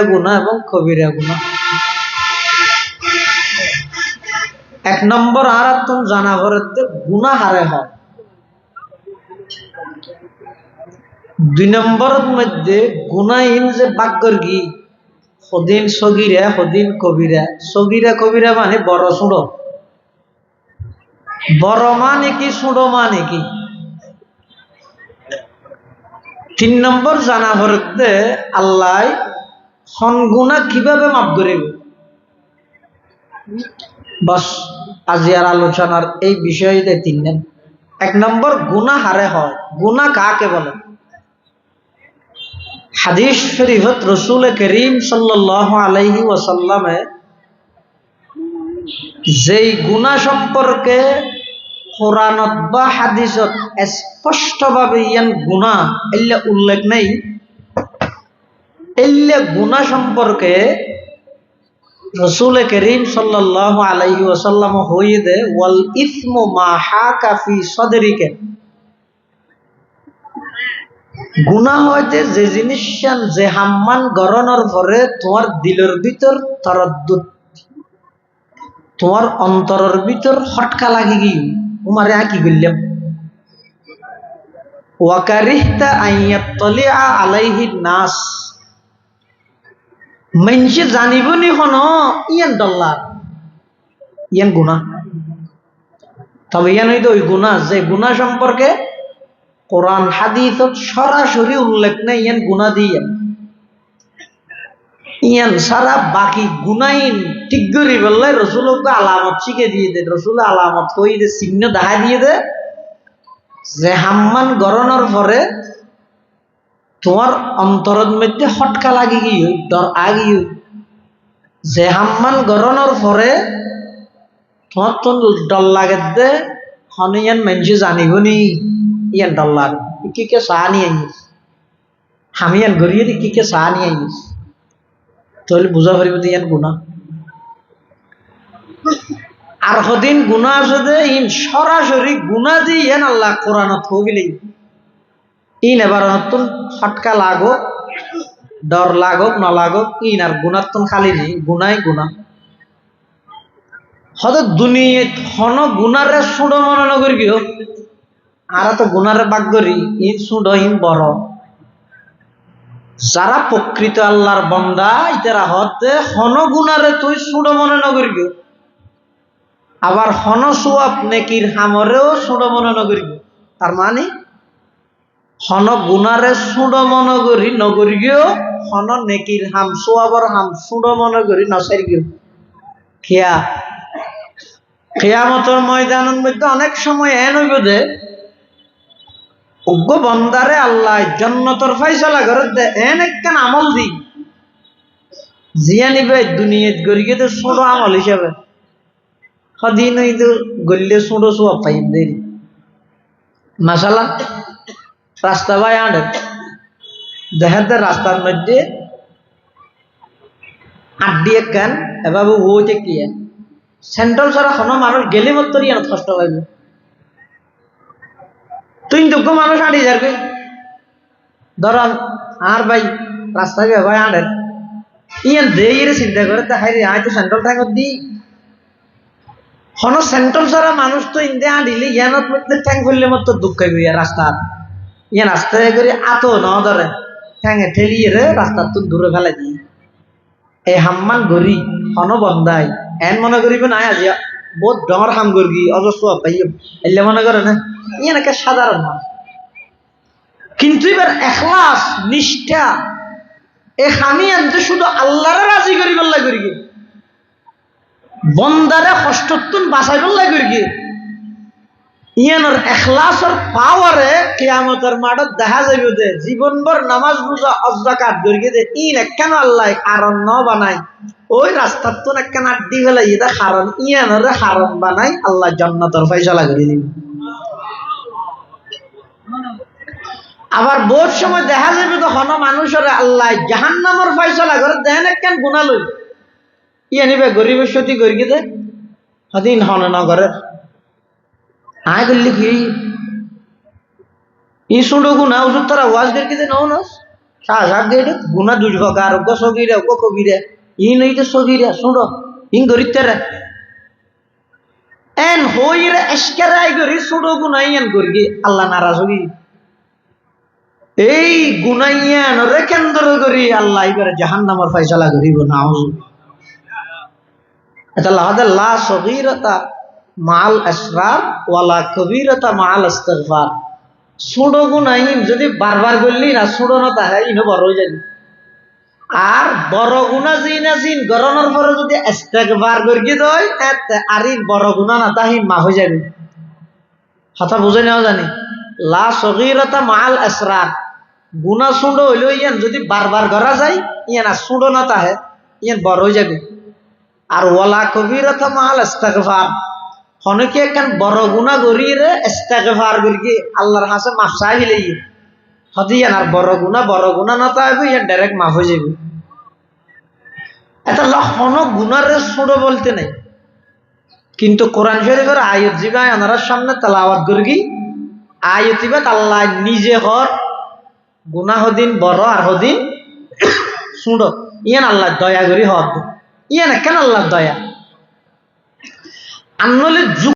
গুণা এবং কবিরা গুণা। এক নম্বর আর তুম জানাবরতে গুণা হারে হয়। দুই নম্বরের মধ্যে গুণাহীন যে বাক্যর কি? সদিন সগিরা সদিন কবিরা। সগিরা, কবিরা মানে বড় সুড়ো। বড় মানে কি, সুড়ো মানে কি? তিন নম্বর জানা হরতে আল্লাহ সনগুণা কীভাবে মাপ করিব? বাস আজিয়ার আলোচনার এই বিষয়তে তিন নেন এক নম্বর, গুণা হারে হয়। গুণা কাকে বলে? হাদিস শরীফত রসুল করিম সাল্লাহ আলাইহি ওয়াসাল্লামে যেই গুণা সম্পর্কে কোরআনত বা হাদিসত স্পষ্টভাবে ইয়ান গুণা, এল্লে উল্লেখ নেই। এল্লে গুণা সম্পর্কে রসুল করিম সাল্লাহ আলাইহি ওয়াসাল্লাম হইয়ে দে, ওয়াল ইসমু মা হাকা ফি সদরিকে। গুণা হইতে যে জিনিস যে হাম্মান গরনের পরে তোমার দিলের ভিতর তরদ্দুত তোমার অন্তরের ভিতর হটকা লাগি গি তোমারে কি করলাম ওয়াকারিহতা আইয়াত্তলিআ আলাইহি নাস। মানুষে জানিবনি হন ইয়ান ডল্লার ইয়ান গুণা তবে ইয়ান হইতো ওই গুণা যে গুণা সম্পর্কে কোরআন হাদিস সরাসরি উল্লেখ নেই ইয়ান গুণা দিয়ে ইয়ান সারা বাকি গুনাইন ঠিক করি বললে রসুলকে আলামত শিখে দিয়ে দে রসুল আলামত কই দে চিহ্ন দেখা দিয়ে দে যে হাম্মান গরনের পরে তোমার অন্তরের মধ্যে হটকা লাগি গিয়ে, ডর আগি যে হাম্মান গরনের পরে তোমার তো ডর লাগে দে, হন ইয়ান মানুষে জানিব নি, ইয়ান ডর লাগে কি কে চাহ নিয়ে আনিস। আমি ইয়ান গড়িয়ে দি কি কে চাহ নিয়ে আনিস। তাহলে বুঝা পারিব যে ইয়ান গুণা। আর সদিন গুণা আছে যে ইন সরাসরি গুণা দি ইয়ান আল্লাহ কোরআনত হবিলেই ইন এবার নতুন ফটকা লাগো ডর লাগক না লাগক ইন আর গুণাত্তন খালি নেই গুনাই গুণা। হয়তো দুনিয়া হন গুণারে সুড়ো মনে নগর গিয়ে, আর তো গুণারে বাগ করি ইন সুড়ো ইন বড়। যারা প্রকৃত আল্লাহর বন্দা, ইতারা হতে হন গুণারে তুই সুড়ো মনে নগর গিয়ে। আবার হন সুয়াপ নেকির হামরেও সুড়ো মনে নগর গিয়ে। তার মানে হন গুণারে সুড় মনে করি, নগরী গিয়েও হন নেকির হাম, সোয়াবর হাম, সুড় মনে করি নসাই গিয়েও খেয়া, খেয়ামতর ময়দানের মধ্যে অনেক সময় এন হইব যে, উগ্র বন্দারে আল্লাহ জন্নতর ফাইসলা করে দে এন একখান আমল দি জিয়া নিবে দুনিয়াত গড়ি গিয়ে তো আমল হিসাবে। সদিন গল্লে ছোট সোয়া পাইব দেরি। মাসালা রাস্তা বাই আনে। দেখাতে রাস্তার মধ্যে আড্ডি একখান এভাবে ওইতে কি সেন্ট্রাল ছাড়া কোনো মানুষ গেলে মতো ইয়ান কষ্ট পাইবে। তুই দুঃখ মানুষ আড়ি যাবে ধরান আর ভাই রাস্তা গে ভাই আনের ইয়ান দেই চিন্তা করে দেখাই রে আয় তো সেন্ট্রাল ঠাকুর দি। হন সেন্ট্রাল ছাড়া মানুষ তো ইন্দে আডিলে ইয়ানত মধ্যে ঠ্যাং করলে মতো দুঃখ পাইবে রাস্তা ইয়ে রাস্তায় করে আতো ন ধরে। ঠ্যাঙে ঠেলিয়ে রে, রাস্তার তো দূরে ফেলে দিয়ে এই হাম্মান গরি, হন বন্দাই এন মনে করিবে না আজি, বহুত ডর হাম গর্গি, অজস্র পাই এলে মনে করে না ইয়ে নাকি সাধারণ না। কিন্তু এবার এখলাস, নিষ্ঠা, এ খামি আনতে শুধু আল্লাহরে রাজি করি বললাই করি বন্দারে কষ্টত্তুন বাঁচাই বললাই করি ইয়ানোর এখলাসর পাওয়ারে কিয়ামতের মাঠত দেখা যাইব যে জীবনভর নামাজ বুঝা অজাকাত গড়িয়ে দে, ইন একখান আল্লাহ কারণ ন বানাই ওই রাস্তার তো একখান আড্ডি ফেলে এটা কারণ ইয়ানোর কারণ বানাই আল্লাহ জন্নতর ফয়সলা করে দিন আবার বহুত সময় দেখা যাবে তো হন মানুষের আল্লাহ জাহান নামর ফয়সলা করে দেন একখান গুণা লই ইয়া নিবে গরিবের সতী গড়িয়ে দে হদিন হন নগরের আয় করলি কি ই সুডো গুনা ওষুধ তারা ওয়াজ করকে যে নাও নাস। সাহ সাহ দিয়ে গুণা দুই প্রকার অজ্ঞ সগিরা অজ্ঞ কবিরা। ইন হইতে সগিরা শুনো ইন গরিতে রে। এন হইরে এসকেরাই গরি ছোট গুনাই এন করি আল্লাহ নারাজ হই এই গুনাইয়ান রে কেন্দ্র করি আল্লাহ এবারে জাহান্নামের ফয়সালা করিব না এটা লাহাদে লা সগীরতা। মাল আসরার ওয়ালা কবিরতা মাল ইস্তিগফার ছোট গুনাইন যদি বারবার করলি না ছোট না তাহে ইনো বড় হয়ে যাবি আর বড় গুণা জিন আজিন গরমের পরে যদি ইস্তেগফার করি দই আর বড় গুণা না, তাহি মা হয়ে যাবে কথা বুঝে নেওয়া জানি। লা সগীরতা মাল আসরার গুণা সুন্ড হইলেও ইয়ান যদি বারবার করা যায়, ইয়ান আর সুন্ড না তাহে ইয়ান বড় হয়ে যাবে আর ওয়ালা কবিরতা মাল ইস্তেগফার হনকে একখান বড় গুণা গরিয়ে ইস্তেগফার করি আল্লাহর হাসে মাফ চাই দিলে হদি ইয়ান আর বড় গুণা বড় গুণা না তাইবে ইয়ান ডাইরেক্ট মাফ হয়ে যাবে এটা হন গুনার ছোট বলতে নেই। কিন্তু কোরআন শরীফের আয়ত জিবা আনারার সামনে তালাওয়াত করি আয়তিবাত আল্লাহ নিজে হর গুনা হদিন, বড় আর হদিন ছোট। ইয়ান আল্লাহ দয়া করি হদ ইয়ান কেন আল্লাহ দয়া? আনলে